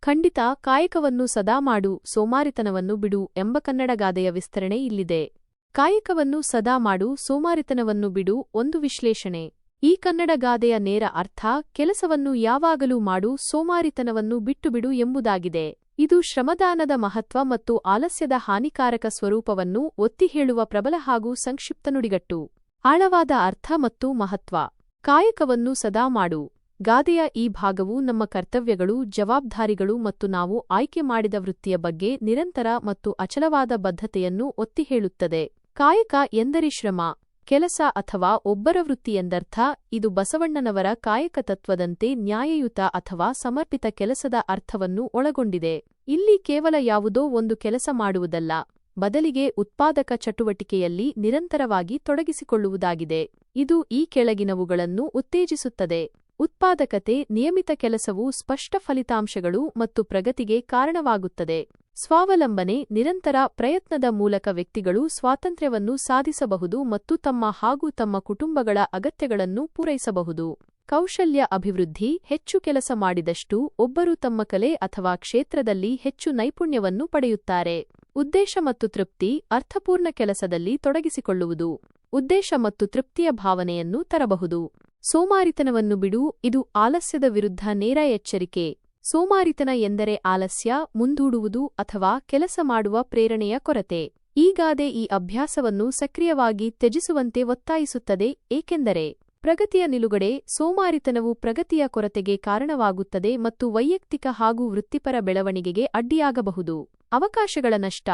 ಖಂಡಿತ ಕಾಯಕವನ್ನು ಸದಾ ಮಾಡು, ಸೋಮಾರಿತನವನ್ನು ಬಿಡು ಎಂಬ ಕನ್ನಡ ಗಾದೆಯ ವಿಸ್ತರಣೆ ಇಲ್ಲಿದೆ. ಕಾಯಕವನ್ನು ಸದಾ ಮಾಡು, ಸೋಮಾರಿತನವನ್ನು ಬಿಡು ಒಂದು ವಿಶ್ಲೇಷಣೆ. ಈ ಕನ್ನಡ ಗಾದೆಯ ನೇರ ಅರ್ಥ, ಕೆಲಸವನ್ನು ಯಾವಾಗಲೂ ಮಾಡು, ಸೋಮಾರಿತನವನ್ನು ಬಿಟ್ಟುಬಿಡು ಎಂಬುದಾಗಿದೆ. ಇದು ಶ್ರಮದಾನದ ಮಹತ್ವ ಮತ್ತು ಆಲಸ್ಯದ ಹಾನಿಕಾರಕ ಸ್ವರೂಪವನ್ನು ಒತ್ತಿ ಹೇಳುವ ಪ್ರಬಲ ಹಾಗೂ ಸಂಕ್ಷಿಪ್ತ ನುಡಿಗಟ್ಟು. ಆಳವಾದ ಅರ್ಥ ಮತ್ತು ಮಹತ್ವ. ಕಾಯಕವನ್ನು ಸದಾ ಮಾಡು. ಗಾದೆಯ ಈ ಭಾಗವು ನಮ್ಮ ಕರ್ತವ್ಯಗಳು, ಜವಾಬ್ದಾರಿಗಳು ಮತ್ತು ನಾವು ಆಯ್ಕೆ ಮಾಡಿದ ವೃತ್ತಿಯ ಬಗ್ಗೆ ನಿರಂತರ ಮತ್ತು ಅಚಲವಾದ ಬದ್ಧತೆಯನ್ನು ಒತ್ತಿ ಹೇಳುತ್ತದೆ. ಕಾಯಕ ಎಂದರೆ ಶ್ರಮ, ಕೆಲಸ ಅಥವಾ ಒಬ್ಬರ ವೃತ್ತಿ ಎಂದರ್ಥ, ಇದು ಬಸವಣ್ಣನವರ ಕಾಯಕ ತತ್ವದಂತೆ ನ್ಯಾಯಯುತ ಅಥವಾ ಸಮರ್ಪಿತ ಕೆಲಸದ ಅರ್ಥವನ್ನು ಒಳಗೊಂಡಿದೆ. ಇಲ್ಲಿ ಕೇವಲ ಯಾವುದೋ ಒಂದು ಕೆಲಸ ಮಾಡುವುದಲ್ಲ, ಬದಲಿಗೆ ಉತ್ಪಾದಕ ಚಟುವಟಿಕೆಯಲ್ಲಿ ನಿರಂತರವಾಗಿ ತೊಡಗಿಸಿಕೊಳ್ಳುವುದಾಗಿದೆ. ಇದು ಈ ಕೆಳಗಿನವುಗಳನ್ನು ಉತ್ತೇಜಿಸುತ್ತದೆ. ಉತ್ಪಾದಕತೆ ನಿಯಮಿತ ಕೆಲಸವು ಸ್ಪಷ್ಟ ಫಲಿತಾಂಶಗಳು ಮತ್ತು ಪ್ರಗತಿಗೆ ಕಾರಣವಾಗುತ್ತದೆ. ಸ್ವಾವಲಂಬನೆ ನಿರಂತರ ಪ್ರಯತ್ನದ ಮೂಲಕ ವ್ಯಕ್ತಿಗಳು ಸ್ವಾತಂತ್ರ್ಯವನ್ನು ಸಾಧಿಸಬಹುದು ಮತ್ತು ತಮ್ಮ ಹಾಗೂ ತಮ್ಮ ಕುಟುಂಬಗಳ ಅಗತ್ಯಗಳನ್ನು ಪೂರೈಸಬಹುದು. ಕೌಶಲ್ಯ ಅಭಿವೃದ್ಧಿ ಹೆಚ್ಚು ಕೆಲಸ ಮಾಡಿದಷ್ಟು ಒಬ್ಬರು ತಮ್ಮ ಕಲೆ ಅಥವಾ ಕ್ಷೇತ್ರದಲ್ಲಿ ಹೆಚ್ಚು ನೈಪುಣ್ಯವನ್ನು ಪಡೆಯುತ್ತಾರೆ. ಉದ್ದೇಶ ಮತ್ತು ತೃಪ್ತಿ ಅರ್ಥಪೂರ್ಣ ಕೆಲಸದಲ್ಲಿ ತೊಡಗಿಸಿಕೊಳ್ಳುವುದು. ಉದ್ದೇಶ ಮತ್ತು ತೃಪ್ತಿಯ ಭಾವನೆಯನ್ನು ತರಬಹುದು. ಸೋಮಾರಿತನವನ್ನು ಬಿಡು, ಇದು ಆಲಸ್ಯದ ವಿರುದ್ಧ ನೇರ ಎಚ್ಚರಿಕೆ. ಸೋಮಾರಿತನ ಎಂದರೆ ಆಲಸ್ಯ, ಮುಂದೂಡುವುದು ಅಥವಾ ಕೆಲಸ ಮಾಡುವ ಪ್ರೇರಣೆಯ ಕೊರತೆ. ಈಗಾದೆ ಗಾದೆ ಈ ಅಭ್ಯಾಸವನ್ನು ಸಕ್ರಿಯವಾಗಿ ತ್ಯಜಿಸುವಂತೆ ಒತ್ತಾಯಿಸುತ್ತದೆ, ಏಕೆಂದರೆ ಪ್ರಗತಿಯ ನಿಲುಗಡೆ ಸೋಮಾರಿತನವು ಪ್ರಗತಿಯ ಕೊರತೆಗೆ ಕಾರಣವಾಗುತ್ತದೆ ಮತ್ತು ವೈಯಕ್ತಿಕ ಹಾಗೂ ವೃತ್ತಿಪರ ಬೆಳವಣಿಗೆಗೆ ಅಡ್ಡಿಯಾಗಬಹುದು. ಅವಕಾಶಗಳ ನಷ್ಟ.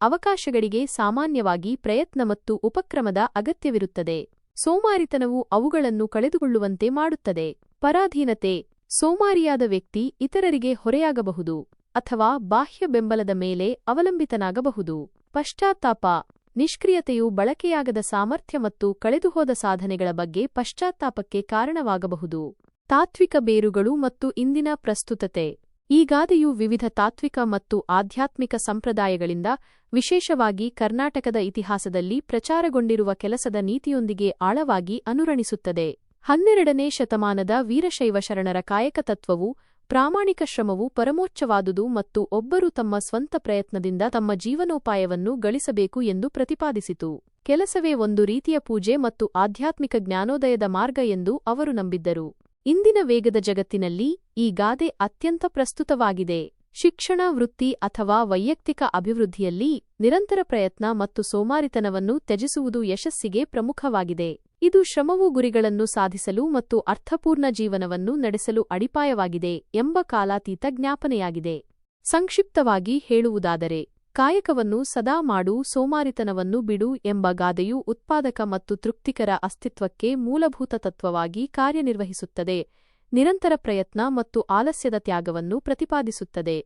ಅವಕಾಶಗಳಿಗೆ ಸಾಮಾನ್ಯವಾಗಿ ಪ್ರಯತ್ನ ಮತ್ತು ಉಪಕ್ರಮದ ಅಗತ್ಯವಿರುತ್ತದೆ. ಸೋಮಾರಿತನವು ಅವುಗಳನ್ನು ಕಳೆದುಕೊಳ್ಳುವಂತೆ ಮಾಡುತ್ತದೆ. ಪರಾಧೀನತೆ, ಸೋಮಾರಿಯಾದ ವ್ಯಕ್ತಿ ಇತರರಿಗೆ ಹೊರೆಯಾಗಬಹುದು ಅಥವಾ ಬಾಹ್ಯ ಬೆಂಬಲದ ಮೇಲೆ ಅವಲಂಬಿತನಾಗಬಹುದು. ಪಶ್ಚಾತ್ತಾಪ, ನಿಷ್ಕ್ರಿಯತೆಯು ಬಳಕೆಯಾಗದ ಸಾಮರ್ಥ್ಯ ಮತ್ತು ಕಳೆದುಹೋದ ಸಾಧನೆಗಳ ಬಗ್ಗೆ ಪಶ್ಚಾತ್ತಾಪಕ್ಕೆ ಕಾರಣವಾಗಬಹುದು. ತಾತ್ವಿಕ ಬೇರುಗಳು ಮತ್ತು ಇಂದಿನ ಪ್ರಸ್ತುತತೆ. ಈ ಗಾದೆಯು ವಿವಿಧ ತಾತ್ವಿಕ ಮತ್ತು ಆಧ್ಯಾತ್ಮಿಕ ಸಂಪ್ರದಾಯಗಳಿಂದ, ವಿಶೇಷವಾಗಿ ಕರ್ನಾಟಕದ ಇತಿಹಾಸದಲ್ಲಿ ಪ್ರಚಾರಗೊಂಡಿರುವ ಕೆಲಸದ ನೀತಿಯೊಂದಿಗೆ ಆಳವಾಗಿ ಅನುರಣಿಸುತ್ತದೆ. ಹನ್ನೆರಡನೇ ಶತಮಾನದ ವೀರಶೈವ ಶರಣರ ಕಾಯಕತತ್ವವು ಪ್ರಾಮಾಣಿಕ ಶ್ರಮವು ಪರಮೋಚ್ಚವಾದುದು ಮತ್ತು ಒಬ್ಬರು ತಮ್ಮ ಸ್ವಂತ ಪ್ರಯತ್ನದಿಂದ ತಮ್ಮ ಜೀವನೋಪಾಯವನ್ನು ಗಳಿಸಬೇಕು ಎಂದು ಪ್ರತಿಪಾದಿಸಿತು. ಕೆಲಸವೇ ಒಂದು ರೀತಿಯ ಪೂಜೆ ಮತ್ತು ಆಧ್ಯಾತ್ಮಿಕ ಜ್ಞಾನೋದಯದ ಮಾರ್ಗ ಎಂದು ಅವರು ನಂಬಿದ್ದರು. ಇಂದಿನ ವೇಗದ ಜಗತ್ತಿನಲ್ಲಿ ಈ ಗಾದೆ ಅತ್ಯಂತ ಪ್ರಸ್ತುತವಾಗಿದೆ. ಶಿಕ್ಷಣ, ವೃತ್ತಿ ಅಥವಾ ವೈಯಕ್ತಿಕ ಅಭಿವೃದ್ಧಿಯಲ್ಲಿ ನಿರಂತರ ಪ್ರಯತ್ನ ಮತ್ತು ಸೋಮಾರಿತನವನ್ನು ತ್ಯಜಿಸುವುದು ಯಶಸ್ಸಿಗೆ ಪ್ರಮುಖವಾಗಿದೆ. ಇದು ಶ್ರಮವು ಗುರಿಗಳನ್ನು ಸಾಧಿಸಲು ಮತ್ತು ಅರ್ಥಪೂರ್ಣ ಜೀವನವನ್ನು ನಡೆಸಲು ಅಡಿಪಾಯವಾಗಿದೆ ಎಂಬ ಕಾಲಾತೀತ ಜ್ಞಾಪನೆಯಾಗಿದೆ. ಸಂಕ್ಷಿಪ್ತವಾಗಿ ಹೇಳುವುದಾದರೆ ಕಾಯಕವನ್ನು ಸದಾ ಮಾಡು, ಸೋಮಾರಿತನವನ್ನು ಬಿಡು ಎಂಬ ಗಾದೆಯು ಉತ್ಪಾದಕ ಮತ್ತು ತೃಪ್ತಿಕರ ಅಸ್ತಿತ್ವಕ್ಕೆ ಮೂಲಭೂತ ತತ್ವವಾಗಿ ಕಾರ್ಯನಿರ್ವಹಿಸುತ್ತದೆ, ನಿರಂತರ ಪ್ರಯತ್ನ ಮತ್ತು ಆಲಸ್ಯದ ತ್ಯಾಗವನ್ನು ಪ್ರತಿಪಾದಿಸುತ್ತದೆ.